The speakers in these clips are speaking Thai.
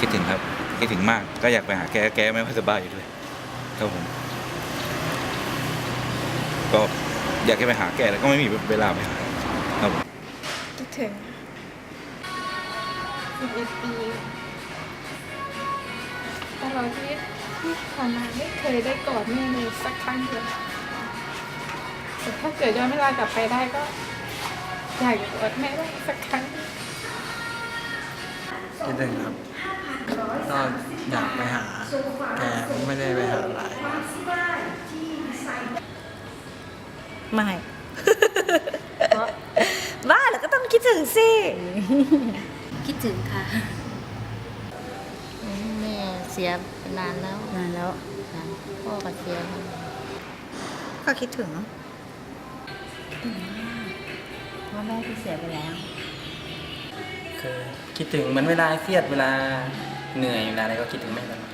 คิดถึงครับ คิดถึงมากก็อยากไปหาแกแกไม่ค่อยสบายอยู่ด้วยครับผม ก็อยากจะไปหาแกแล้วก็ไม่มีเวลาไปหาครับผมคิดถึงสิบเอ็ดปีตลอดชีวิตที่ผ่านมาไม่เคยได้กอดแม่เลยสักครั้งเดียวแต่ถ้าเกิดย้อนเวลากลับไปได้ก็ อยากกอดแม่ได้สักครั้ง คิดถึงครับ ก็อยากไปหาแกไม่ได้ไปหาหลายไม่ บ้าแล้วก็ต้องคิดถึงสิ คิดถึงค่ะแม่เสียไปนานแล้วนานแล้วค่ะพ่อก็เสียไปก็คิดถึงพ่อแม่ที่เสียไปแล้วคือคิดถึงเหมือนเวลาเครียดเวลา เหนื่อยเวลาอะไรก็คิดถึงแม่ตลอด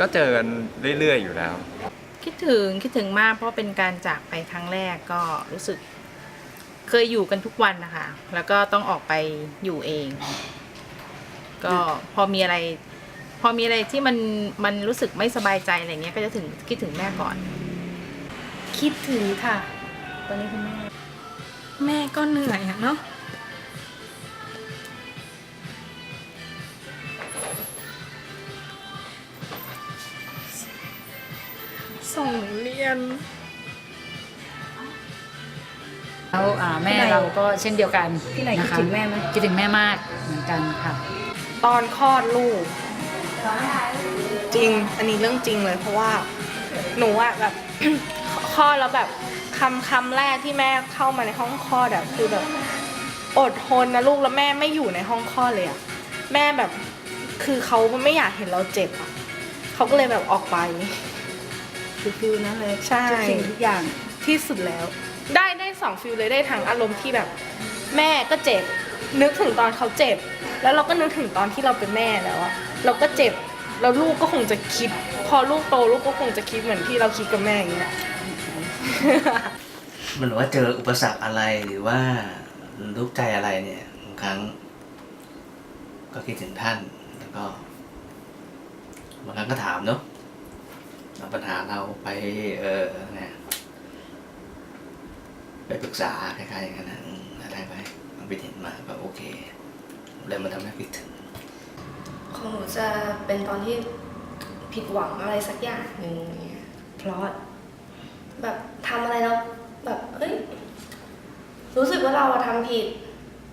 ก็เจอกันเรื่อยๆอยู่แล้ว คิดถึงคิดถึงมากเพราะเป็นการจากไปครั้งแรกก็รู้สึก เคยอยู่กันทุกวันนะคะ แล้วก็ต้องออกไปอยู่เอง ก็พอมีอะไร พอมีอะไรที่มันมันรู้สึกไม่สบายใจอะไรเงี้ยก็จะถึงคิดถึงแม่ก่อน คิดถึงค่ะ ตอนนี้คุณแม่ แม่ก็เหนื่อยอะเนาะ ส่งหนูเรียน แล้วอ่าแม่เราก็เช่นเดียวกันพี่ไหนคิดะะถึงแม่ไหม คิดถึงแม่มากเหมือนกันค่ะ ตอนคลอดลูก จริง อันนี้เรื่องจริงเลย เพราะว่าหนูอะแบบ คลอดแล้วแบบคำคำแรกที่แม่เข้ามาในห้องคลอดอะคือแบบ อดทนนะลูกแล้วแม่ไม่อยู่ในห้องคลอดเลยอะแม่แบบ คือเขาไม่อยากเห็นเราเจ็บอะเขาก็เลยแบบออกไป คือฟิลนั้นเลยใช่ ทุกสิ่งทุกอย่างที่สุดแล้ว ได้ได้สองฟิลเลยได้ทั้งอารมณ์ที่แบบ แม่ก็เจ็บ นึกถึงตอนเขาเจ็บ แล้วเราก็นึกถึงตอนที่เราเป็นแม่แล้วอะเราก็เจ็บแล้วลูกก็คงจะคิด พอลูกโตลูกก็คงจะคิดเหมือนที่เราคิดกับแม่อย่างเงี้ย มันว่าเจออุปสรรคอะไรหรือว่าทุกข์ใจอะไรเนี่ยบางครั้ง ก็คิดถึงท่านแล้วก็บางครั้งก็ถามเนาะเอา ปัญหาเราไปเออเนี่ยไปปรึกษาคล้ายๆอย่างนั้นนะได้ไปมันไปเห็นมาก็โอเคเลยมันทำให้คิดถึงของหนูจะเป็นตอนที่ผิดหวังอะไรสักอย่างหนึ่งเงี้ยเพราะแบบทำอะไรแล้วแบบเอ้ยรู้สึกว่าเราอะทำผิด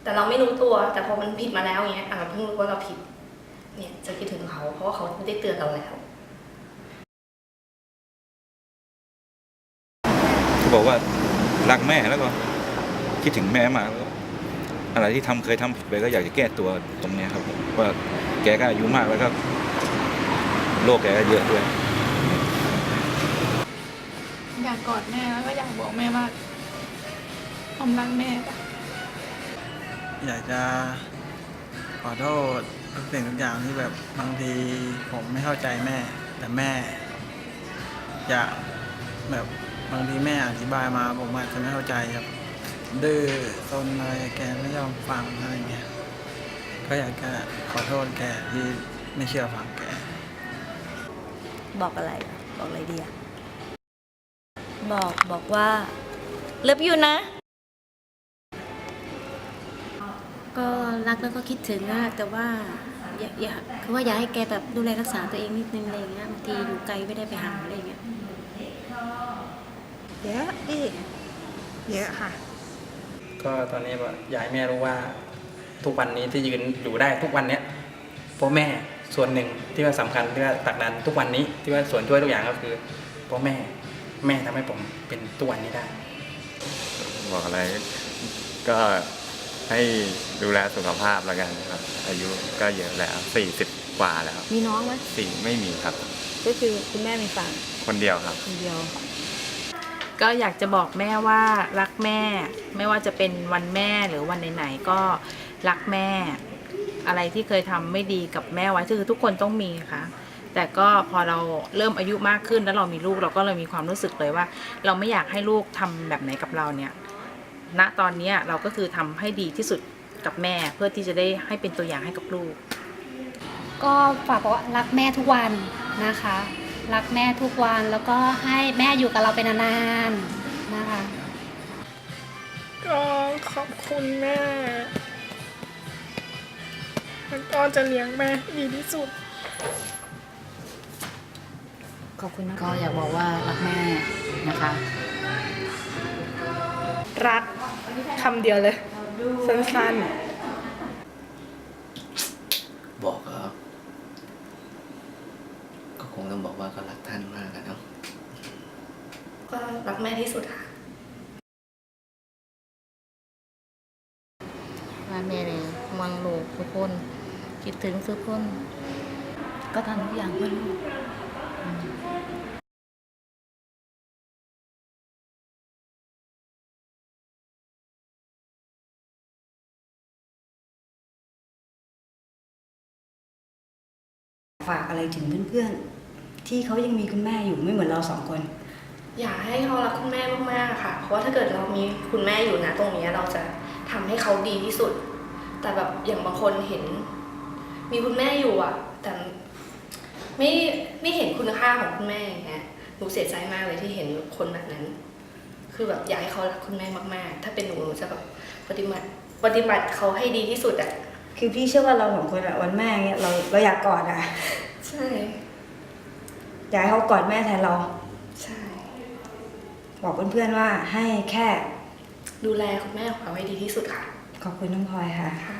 แต่เราไม่รู้ตัว แต่พอมันผิดมาแล้วอย่างเงี้ยอะเราเพิ่งรู้ว่าเราผิด เนี่ยจะคิดถึงเขาเพราะว่าเขาได้เตือนเราแล้ว บอกว่ารักแม่แล้วก็คิดถึงแม่มากแล้วก็อะไรที่ทำเคยทำผิดไปก็อยากจะแก้ตัวตรงเนี้ยครับผมว่าแกก็อายุมากแล้วก็โรคแกก็เยอะด้วยอยากกอดแม่แล้วก็อยากบอกแม่ว่าผมรักแม่ปะอยากจะขอโทษทุกสิ่งทุกอย่างที่แบบบางทีผมไม่เข้าใจแม่ แต่แม่อยากแบบ บางทีแม่อธิบายมาผมอาจจะไม่เข้าใจครับดื้อซนอะไรแกไม่ยอมฟังอะไรเงี้ยก็อยากจะขอโทษแกที่ไม่เชื่อฟังแก บอกอะไรอะบอกอะไรดีอะบอกบอกว่าเลิฟยูนะ ก็รักแล้วก็คิดถึงอะแต่ว่าอย่าอย่าคือว่าอยากให้แกแบบดูแลรักษาตัวเองนิดนึงอะไรอย่างเงี้ยบางทีอยู่ไกลไม่ได้ไปหาอะไรอย่างเงี้ย เยอะอีกเยอะค่ะ ก็ตอนนี้แบบอยากให้แม่รู้ว่าทุกวันนี้ที่ยืนอยู่ได้ทุกวันเนี้ยเพราะแม่ส่วนหนึ่งที่ว่าสำคัญที่ว่าตักดันทุกวันนี้ที่ว่าส่วนช่วยทุกอย่างก็คือเพราะแม่แม่ทำให้ผมเป็นทุกวันนี้ได้ บอกอะไรก็ให้ดูแลสุขภาพแล้วกันครับ อายุก็เยอะแล้วสี่สิบกว่าแล้วมีน้องไหมสี่ไม่มีครับ ก็คือคุณแม่มีฝั่งคนเดียวครับ คนเดียว ก็อยากจะบอกแม่ว่ารักแม่ ไม่ว่าจะเป็นวันแม่หรือวันไหนๆก็รักแม่ อะไรที่เคยทำไม่ดีกับแม่ไว้คือทุกคนต้องมีค่ะ แต่ก็พอเราเริ่มอายุมากขึ้นแล้วเรามีลูกเราก็เลยมีความรู้สึกเลยว่า เราไม่อยากให้ลูกทำแบบไหนกับเราเนี่ยณตอนนี้เราก็คือทำให้ดีที่สุดกับแม่เพื่อที่จะได้ให้เป็นตัวอย่างให้กับลูก ก็ฝากบอกว่ารักแม่ทุกวันนะคะ รักแม่ทุกวันแล้วก็ให้แม่อยู่กับเราเป็นนานๆนะคะ ก็ขอบคุณแม่แล้วก็จะเลี้ยงแม่ให้ดีที่สุด ขอบคุณนะก็อยากบอกว่ารักแม่นะคะ รักคำเดียวเลย สั้นบอกก็ก็คงต้องบอก ว่าก็รักท่านมากอะเนาะก็รักแม่ที่สุดค่ะว่าแม่เลยมังลูกทุกคน คิดถึงทุกคน ก็ทำทุกอย่างเพื่อลูกฝากอะไรถึงเพื่อนๆ ที่เขายังมีคุณแม่อยู่ไม่เหมือนเราสองคน อยากให้เขารักคุณแม่มากๆค่ะ เพราะว่าถ้าเกิดเรามีคุณแม่อยู่นะตรงนี้เราจะทำให้เขาดีที่สุด แต่แบบอย่างบางคนเห็น มีคุณแม่อยู่อะ แต่ไม่ไม่เห็นคุณค่าของคุณแม่อย่างเงี้ยหนูเสียใจมากเลยที่เห็นคนแบบนั้น คือแบบอยากให้เขารักคุณแม่มากๆ ถ้าเป็นหนูหนูจะแบบปฏิบัติปฏิบัติเขาให้ดีที่สุดอะคือพี่เชื่อว่าเราสองคนอะวันแม่เงี้ยเราเราอยากกอดอะใช่ อยากให้เขากอดแม่แทนเรา ใช่ บอกเพื่อนๆว่าให้แค่ดูแลคุณแม่ของเราให้ดีที่สุดค่ะ ขอบคุณน้องพลอยค่ะค่ะ